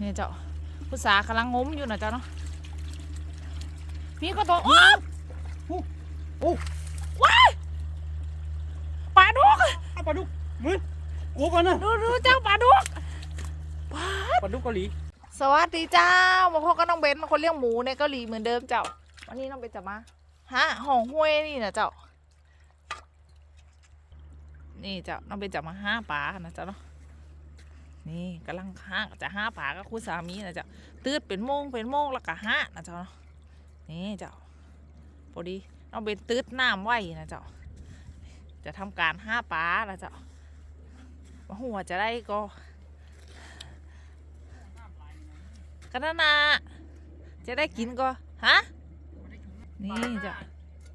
นี่เจ้าผู้สากำลังงมอยู่นะเจ้าเนาะมีก็ตัวโอ้โอ้ว้ายปลาดุกเอาปลาดุกมึงกูก่อนนะดูดูเจ้าปลาดุกปลาดุกเกาหลีสวัสดีเจ้ามาพบกับน้องเบนคนเลี้ยงหมูในเกาหลีเหมือนเดิมเจ้า วันนี้น้องเบนจะมาฮะห้องห้วยนี่นะเจ้า นี่เจ้าน้องเบนจะมาห้าปลานะเจ้าเนาะ นี่กำลังห้าจะห้าปลากับคุณสามีนะเจ้าตืดเป็นโมงเป็นโมงแล้วก็ห้านะเจ้าเนาะนี่เจ้าพอดีน้องเบนตืดน้ำไว้นะเจ้าจะทำการห้าปลานะเจ้าว่าหัวจะได้ก็กันนานาจะได้กินก็ฮะนี่จ้ะ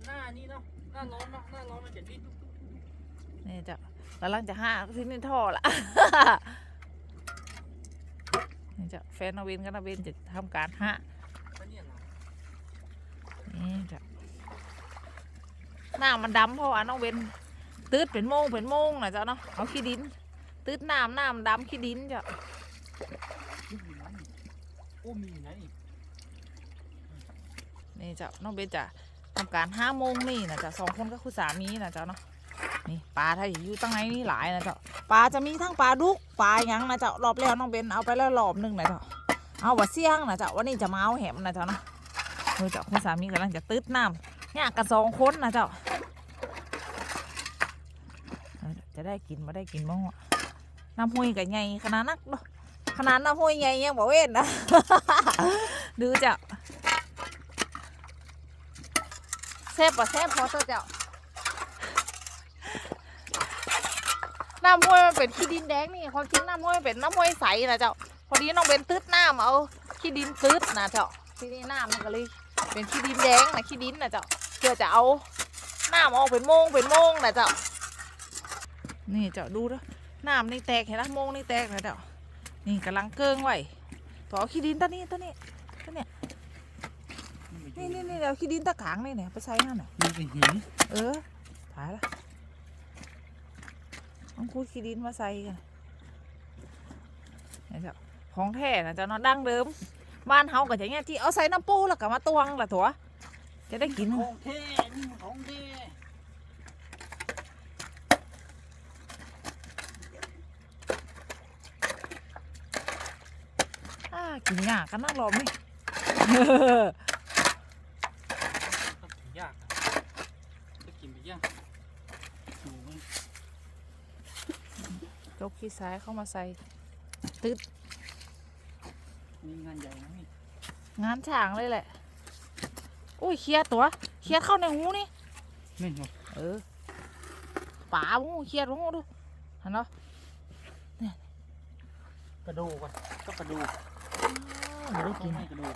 หน้านี่เนาะหน้าร้อนเนาะหน้าร้อนมันจะดิ้นนี่จ้ะกำลังจะห้าที่นี่ท่อละ นี่จะแฟนนาวินกับนาวินจะทำการห้านี่เจ้ะหน้ามันดำเพราะว่าน้องเวนตืดเป็นโมงเป็นโมงนะจ๊ะเนาะเอาขี้ดิน ตืดน้ำน้ำดำขี้ดินจ้ะลูกอยู่ไหนนี่โอ้มีไหนนี่เจ้ะน้องเบนจะทำการห้าโมงนี่นะจ๊ะสองคนก็คือสามีนะจ๊ะเนาะ นี่ปลาถ้าอยู่ตั้งไหนนี่หลายนะเจ๊ะปลาจะมีทั้งปลาดุกปลาหยังนะเจ๊ะรอบแล้วน้องเบนเอาไปแล้วรอบหนึงนะจ๊ะเอาว่าเสี่ยงนะเจ๊ะวันนี้จะมาเอาแหมนะเจ๊ะเนาะนี่จ้ะคุณสามีกำลังจะตืดน้ำเนี่ยกันสองคนนะเจ้ะจะได้กินมาได้กินบ้างวะน้ำห้วยกับไงขนาดนักเนาะขนาดน้ำห้วยไงยังบอกเว้นนะดูเจ้ะแซ่บปะแซ่บพอเถอะเจ้า น้ำห้วยมันเป็นขี้ดินแดงนี่ความจริงน้ำห้วยมันเป็นน้ำห้วยใสนะเจ้าพอดีน้องเป็นตืดน้ำเอาขี้ดินตืดนะเจ้าทีนี้น้ำมันก็เลยเป็นขี้ดินแดงนะขี้ดินนะเจ้าเพื่อจะเอาน้ำออกเป็นโมงเป็นโมงนะเจ้านี่เจ้าดูนะน้ำนี่แตกเห็นนะโมงนี่แตกนะเจ้านี่กำลังเกิ้งไว้ต่อเอาขี้ดินตัวนี้ตัวนี้ตัวเนี้ยนี่นี่นี่เอาขี้ดินตะขางนี่เนี่ยไปใส่นั่นน่ะมีเป็นหินเออถ่ายละ องคูดขี้ดินมาใส่กันนี่เจ้าของแท้นะเจ้าเนาะดั้งเดิม บ้านเฮาก็จะเงี้ยที่เอาใส่น้ำปูแล้วก็มาตวงละตัวจะได้กินของแท้นี่มันของแท้อ่กินยากันนะรอบนี้ต้องกินยากอะจะกินไปยากดูมัน ยก ขี้ซ้ายเข้ามาใส่มีงานใหญ่นะนี่งานช่างเลยแหละ อุ้ยเครียดตัวเครียดเข้าในหูนี่ไม่หรอกเออป่าหูเครียดหูดูเห็นเนาะกระดูกอะก็กระดูกไม่ได้กินให้กระดูก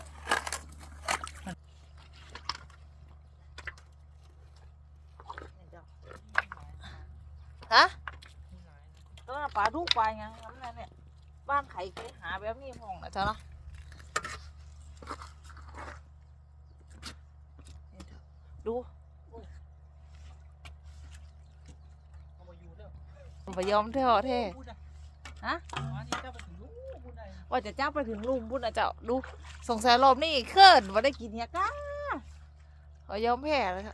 ฮะตอนนั้นป่าทุ กป่ายังงั้นน่ะเนี่ยบ้านไข่เคยหาแบบนี้มองนะจ๊ะเนาะนี่เถอะดูเอามาอยู่แล้วไปยอมเท่าเท่พูดอะฮะมานี่เจ้าไปถึงนู้นพูดได้ว่าจะจ้าไปถึงลุมพุ่นนะเจ้าดูสงสัยรอบนี้เคลื่อนว่าได้กินเฮียก้าขอยอมแพ้เลยครั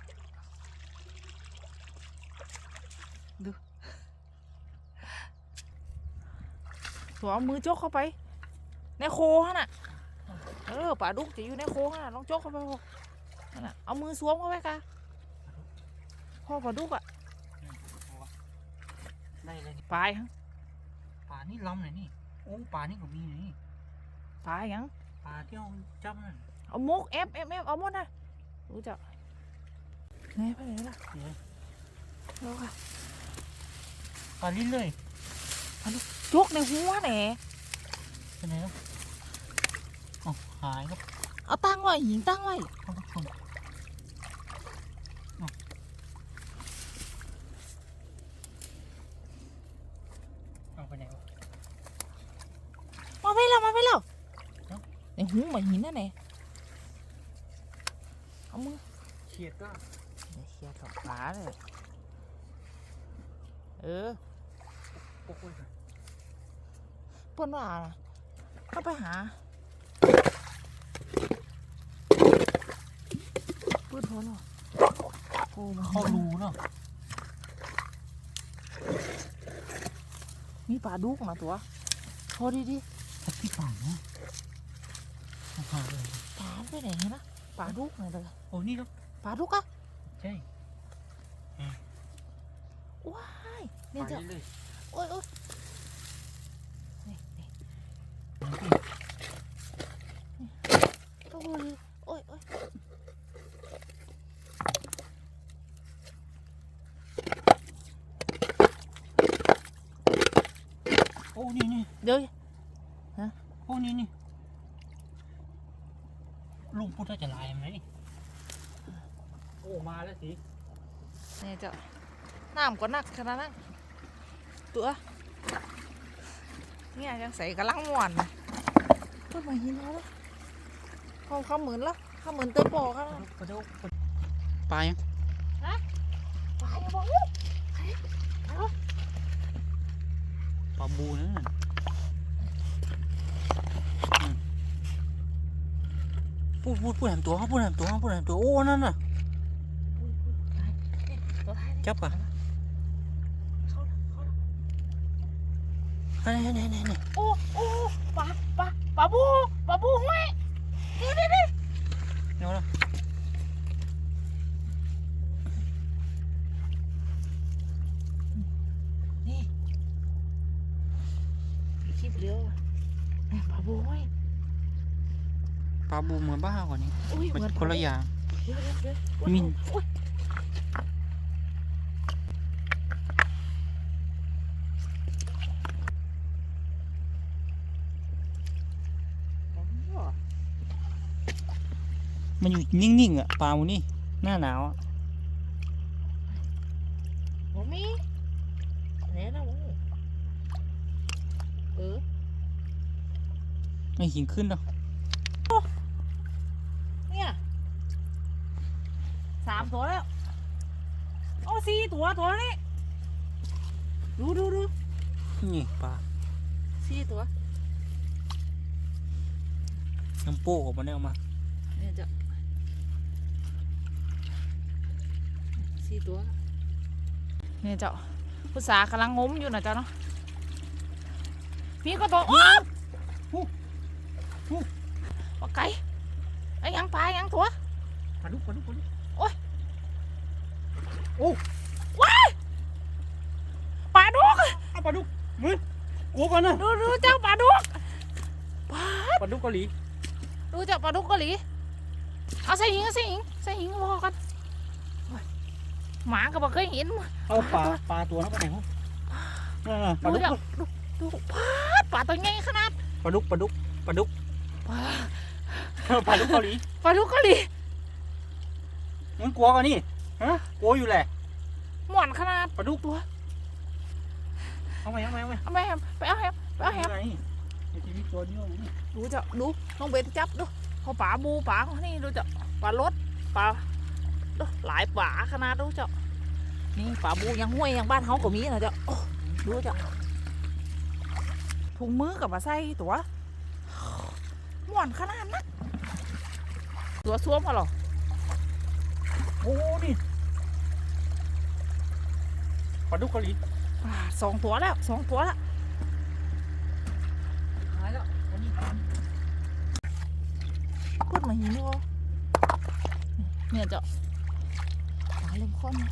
วเอามือจกเข้าไป ในโคฮะน่ะ เออป่าดุกจะอยู่ในโคฮะน่ะลองจกเข้าไปพอนั่นน่ะเอามือสวมเข้าไปกะพ่อป่าดุกอะได้เลยปลายฮะป่านี่ล้ำเลยนี่โอ้ป่านี่ก็มีเลยนี่ปลายยังป่าที่เอาจับนั่นเอามุกเอฟเอฟเอฟเอาหมดนะรู้จักไหนไปไหนล่ะเนี่ยเอค่ะป่าลิ้นเลย จกในหัวแหน่ไปไหนแล้วอ๋อหายครับเอาตั้งไว้หิงตั้งไว้ท่านผู้ชมอ้าวเอาไปไหนวะมาไปแล้วมาไปแล้วเอ้าในหูเหมือนหินนั่นแหละเอามือเขียดก็เดี๋ยวเคลียร์กับขาเลยเออปกไว้ก่อน เพิ่นว่าน่ะเข้าไปหาปืดพอหรอโอ้มาเข้ารูเนาะมีปลาดุกนะตัวพอดีดิสักที่ป่าเนาะเอาหาเลยปลาไปไหนนะปลาดุกนะเด้อโอ้นี่ครับปลาดุกอะใช่ว้ายไปเนี่ยจะเลยโอ้ยโอ้ยนี่นี่โอ้ยโอ้ยโอ้ย โอ้นี่นี่ เดี๋ยว โอ้นี่นี่ลุงพูดว่าจะลายไหมโอ้มาแล้วสิ เนี่ยจะน้ำก็นักขนาดนั้นตัวเนี่ยยังใส่กระลังม่วนนะก็มาหินแล้วนะเขาเขาเหมือนแล้วเขาเหมือนเตยปอกันปลาดุกปลาดุกปลายังไปบอกปลาบูนั่นน่ะอืมพูดพูดพูดแหมตัวเขาพูดแหมตัวเขาพูดแหมตัวโอ้นั่นน่ะตัวท้ายจับปะ เขา เขานี่นี่นี่นี่โอ้โอ้ปลาปลาปลาบูปลาบูห้วยนี่นี่นี่เอาละนี่คลิปเร็วอะปลาบูห้วยปลาบูเหมือนบ้ากว่านี้ อุ้ยเหมันมือนคนละอย่างเดี๋ยวเดี๋ยวเดี๋ยวมิน อุ๊ยอ๋อ มันอยู่นิ่งๆอะปลาหมูนี่หน้าหนาวอะบ่มีแน่นะมึงเออไม่หินขึ้นหรอกเนี่ยสามตัวแล้วโอ้สี่ตัวตัวนี้ดูดูดูนี่ปลาสี่ตัวน้ำโป้ออกมาเนี่ยเอามาเนี่ยจะ สี่ตัวเนี่ยเจ้าผู้สากำลังงมอยู่นะเจ้าเนาะมีก็ตัวอ้าวปลาไก่ไอ้ยังปลายังตัวปลาดุกปลาดุกปลาดุกปลาดุกเอาปลาดุกมือกูก่อนนะดูดูเจ้าปลาดุกปลาปลาดุกเกาหลีดูเจ้าปลาดุกเกาหลีเอาใส่หิงเอาใส่หิงใส่หิงพอกันโอ้ย หมาก็บอกเคยเห็นเอาปลาปลาตัวนั้นไปไหนวะนั่นน่ะปลาดูดุกเจ้าดูดูปลาปลาตัวใหญ่ขนาดปลาดุกปลาดุกปลาดุกปลาปลาดุกเกาหลีปลาดุกเกาหลีมึงกลัวกันนี่ฮะกลัวอยู่แหละหม่อนขนาดปลาดุกตัวเอาไหมเอาไหมเอาไหมเอาไปแฮมไปเอาแฮมไปเอาแฮมไงในชีวิตตัวเดียวนี่ดูเจ้าดูน้องเบนจับดูเขาปลาบูปลาเขานี่ดูเจ้าปลารสปลาดู หลายปลาขนาดดูเจ้านี่ปลาบูยังห้วยยังบ้านเขาก็มีนะเจ้าโอ้ดูเจ้าถุงมือกับมาใส่ตัวหม่อนขนาดนั้นตัวสวมเขาหรอโอ้นี่ปลาดุกเกาหลีอ่าสองตัวแล้วสองตัวแล้วหายแล้ววันนี้พูดมาหินวะเนี่ยเจ้าปลา เล่มข้อนนะ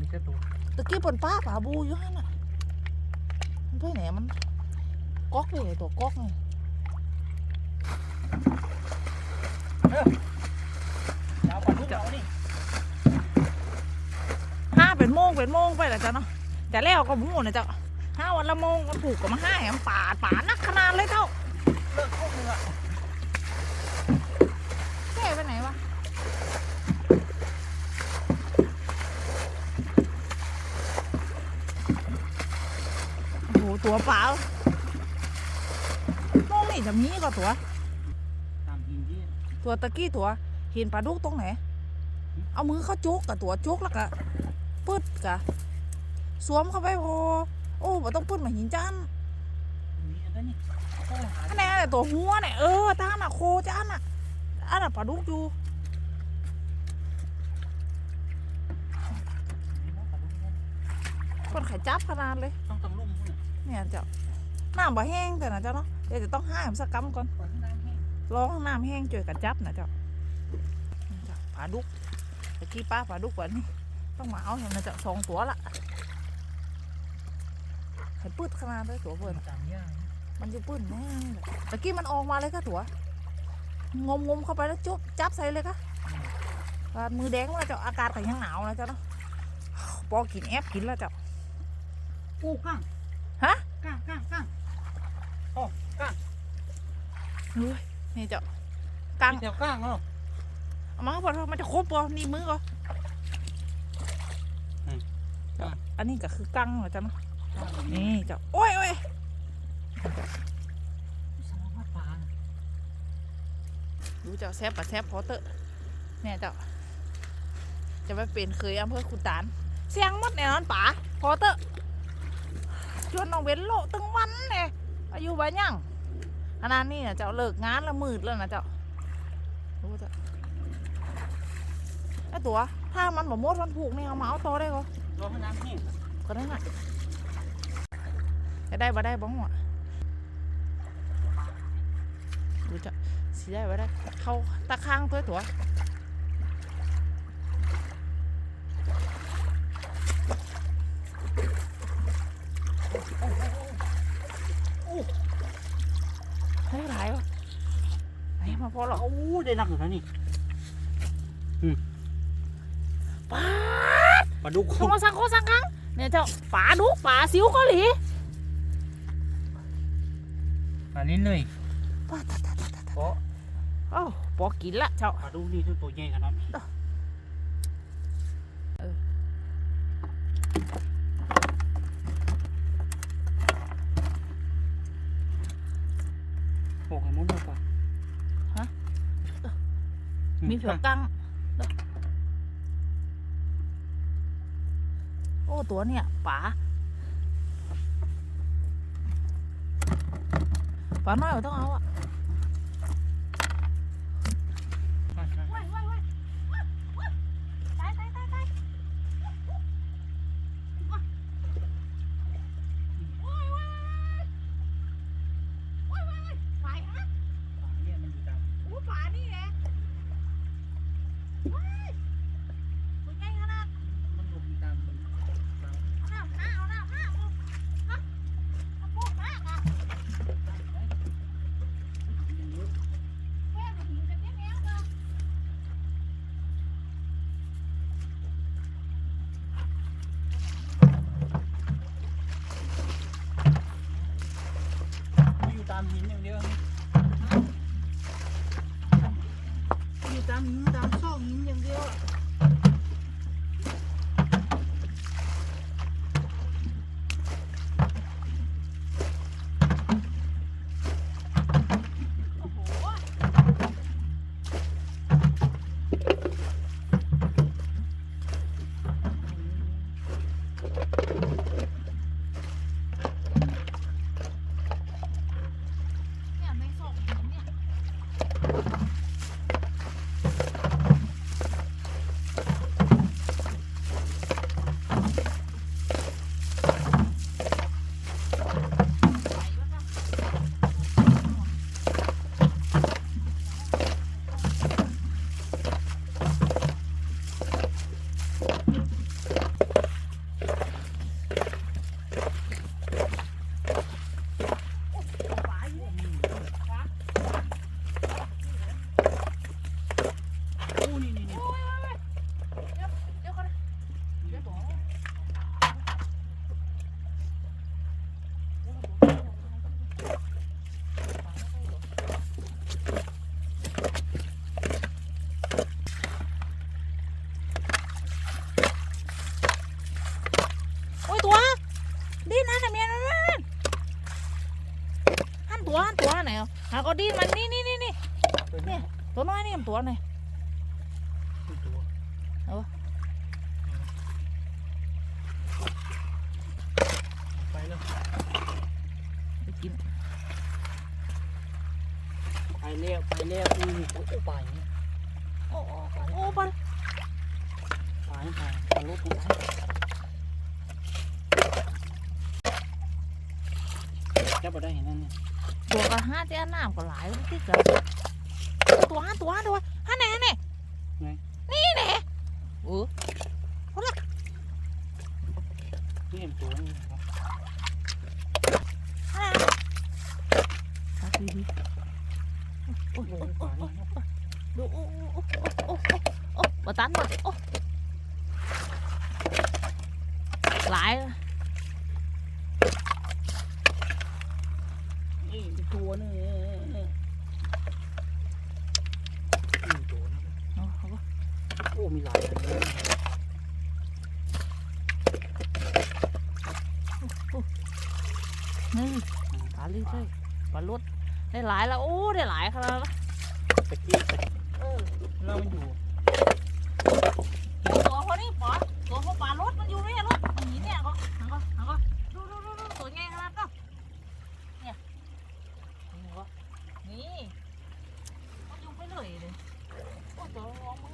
มีแค่ตัวตะกี้บนป้าปลาบูอยู่ฮั่นน่ะมันไปไหนมันก๊อกเลยตัวก๊อกไงยาวปลาดุกเอานี่ห้าเป็นโมงเป็นโมงไปแล้วจ้ะเนาะแต่แล้วก็หมูนะเจ้าห้าวันละโมงก็ผูกกับมาห้าแหมป่าดป่าดนักขนาดเลยเจ้า เลิกพวกมึงอะ แก้ไปไหนวะโอ้โห ตัวเปล่าโมงนี่จะมีก็ตัว ตามหินที่ตัวตะกี้ตัว เห็นปลาดุกตรงไหน เอามือเข้าจุกกับตัวจุกแล้วก็ปึ๊ดกะ สวมเข้าไปพอ โอ้บ่ต้องปึ๊ดมาหินจันมีอันนั้นนี่เต้องหาอันนี้นตัวหัวเนี่ยเออตาน่ะโคจ้าน่ะอันน่ะปลาดุกอยู่คนไข่จับขนาดเลย ต้องตำลุ่มพุ่นน่ะ เนี่ยเจ้าน้ำบ่แห้งแต่นะเจ้าเนาะเดี๋ยวจะต้องห้ามสักกำก่อนก่อนน้ำแห้งร้องน้ำแห้งจ่วยกันจับนะเจ้านี่เจ้าปลาดุกตะกี้ป้าปลาดุกวันนี้ต้องมาเอาเห็นนะเจ้าสองตัวละไข่ปืดขนาดเลยตัวเบิร์นมันจะปื้นแน่ตะกี้มันออกมาเลยค่ะตัวงมงมเข้าไปแล้วจุ๊บจับใส่เลยค่ะมือแดงแล้วเจ้าอากาศก็ยังหนาวนะเจ้าเนาะปอกินแอบกินแล้วเจ้าโอ้ก้าง ฮะก้างก้างก้างโอ้ก้างเฮ้ยนี่เจ้ากังมีแถวก้างเนาะเอามาพอมันจะครบปอนี่มือก็อืมเจ้าอันนี้ก็คือกังเหรอเจ้าเนาะก้างแบบนี่เจ้าโอ้ยโอ้ยสารพัดปลาน่ะดูเจ้าแซบปะแซบพอเตอะเนี่ยเจ้าจะไปเป็นเคยอำเภอขุนตานเสียงหมดแน่นอนป๋าพอเตอะ ชวนน้องเว้นโลตึงวันเนี่ยอายุบ้านยังขนาดนี้นะเจ้าเลิกงานแล้วมืดแล้วนะเจ้าดูเจ้าไอตัว ถ้ามันบ่มดมันผูกนี่เอามาเอาต่อได้ก็รอให้น้ำแห้งก็ได้น่ะจะได้บ่ได้บ้างวะดูเจ้าสีได้บ่ได้ เขาตะข้างตัวตัว เฮ้ยหลายวะไหนมา พอหรอกโอ้ได้นักอยู่นะนี่อืมป้าปลาดุกโคสังโคสังคังเนี่ยเจ้าป่าดุป่าสิวเกาหลีอันนี้เลยป้าตาตาตาตาตาเพราะโอ้าปอกินละเจ้าปลาดุกนี่คือตัวใหญ่ขนาดนี้ เออ โอ้ยมุดเลยป่ะ ฮะ ตัวกังเด้อโอ้ตัวเนี่ยป๋าป๋าน้อยต้องเอาอะ ตามหินตามซอกหินอย่างเดียว อะหาก็ดิ้นมันนี่นี่นี่นี่ตัวนี้ตัวน้อยนี่มันตัวไหนคือตัวเอาไปแล้วไปกินเลี้ยวไปเลี้ยวอืมโอ้ไปเนี่ยโอ้โอ้โอ้โอ้ปลาไปไปไปรถไปจับมาได้เห็นนั่นเนี่ย ตัวกระห้าเจ้าน้ำก็หลายที่เกิดตัวห้าตัวห้าตัวห้าไหนห้าไหนนี่แหละโอ้นี่เห็นตัวนี่ครับห้าห้าดีดีโอ้โอ้โหโหป่านี่ดูโอ้โอ้โอ้โอ้โอ้โอ้มาตันหมดโอ้หลาย นี่ ตัวนี่นี่ตัวนี่เอาเอาวะโอ้มีหลายอันเลยนี่ปลาลื่นเลยปลาลดได้หลายแล้วโอ้ได้หลายขนาดนั้นตะกี้ตะเออเรามันอยู่ ตัวพอนี่ปอตัวพอปลารถมันอยู่นี่รถหนีเนี่ยก็หันก็หันก็ดูดูดูดูตัวใหญ่ขนาดนั้นเนี่ยนี่ก็นี่มันอยู่ไปเลยเลยโอ้ตัวร้องมึง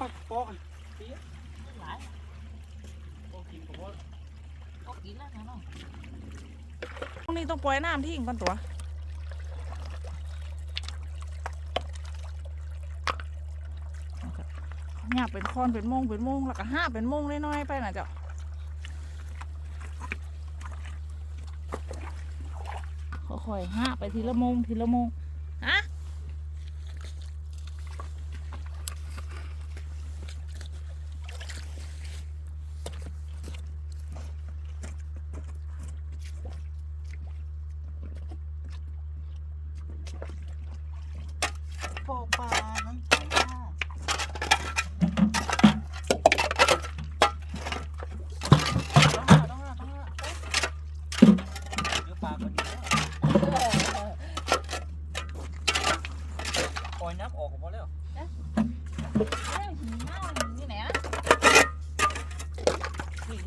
ปักปอก หลาย ปอกกินกับว่า ก็กินแล้วนะน้องตรง นี้ต้องปล่อยน้ำทิ้งก่อนตัวหยาบเป็นคอนเป็นโมงเป็นโมงแล้วก็ห้าเป็นโมงน้อยๆไปนะเจ้าค่อยๆห้าไปทีละโมงทีละโมงฮะ ปอกปลาน้ำปลา ต้องห้าต้องห้าต้องห้า เดี๋ยวปลาก็ดีปล่อยน้ำออกก็พอแล้ว เอ้ยหินเน่าหินที่ไหนนะหิน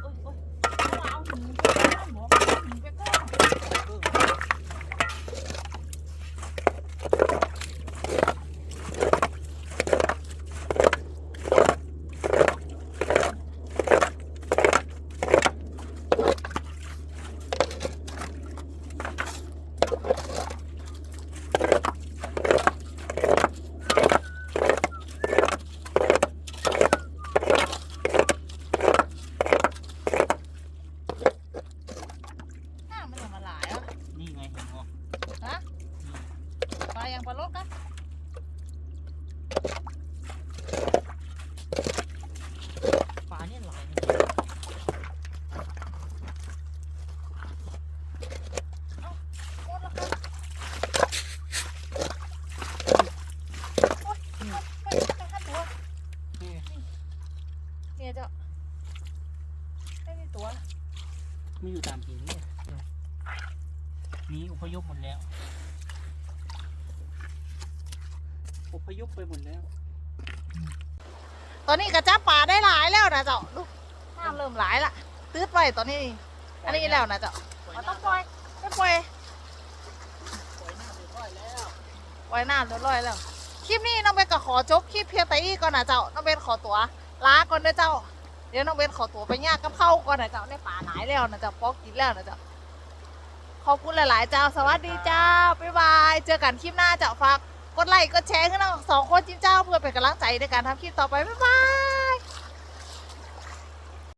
โอ๊ยโอ๊ยเอาเอาหินไปก้อนบอกเอาหินไปก้อน น้ำมันจะมาหลายอะ นี่ไงเห็นออก ฮะ ปลายังปลาลดกัน ปลาเนี่ยหลาย หมดแล้วครับโอ๊ยโอ๊ยไปไปขั้นตัว นี่ เนี่ยเจ้าไม่มีตัว มีอยู่ตามหินเนี่ยหนีอพยพหมดแล้ว อพยพไปหมดแล้ว ตอนนี้กระจับปลาได้หลายแล้วนะเจ้าดูน้ำเริ่มหลายละตืดไว้ตอนนี้ อันนี้แล้วนะเจ้ามันต้องปล่อยไม่ปล่อยปล่อยหน้าเรียบร้อยแล้วปล่อยน้ำเรียบร้อยแล้ว คลิปนี้น้องเบนก็ขอจบคลิปเพียงแต่อีก่อนนะเจ้า น้องเบนขอตัวลาก่อนเด้อเจ้า เดี๋ยวน้องเบนขอตัวไปย่างกับข้าวก่อนนะเจ้าได้ป่าหลายแล้วนะเจ้าปอกกินแล้วนะเจ้าขอบคุณหลาย ๆ เจ้า สวัสดีเจ้า บ๊ายบาย เจอกันคลิปหน้าเจ้าฝาก กดไลค์กดแชร์ขึ้นน้องสองคนจิ้มเจ้าเพื่อเป็นกำลังใจในการทำคลิปต่อไปบ๊ายบาย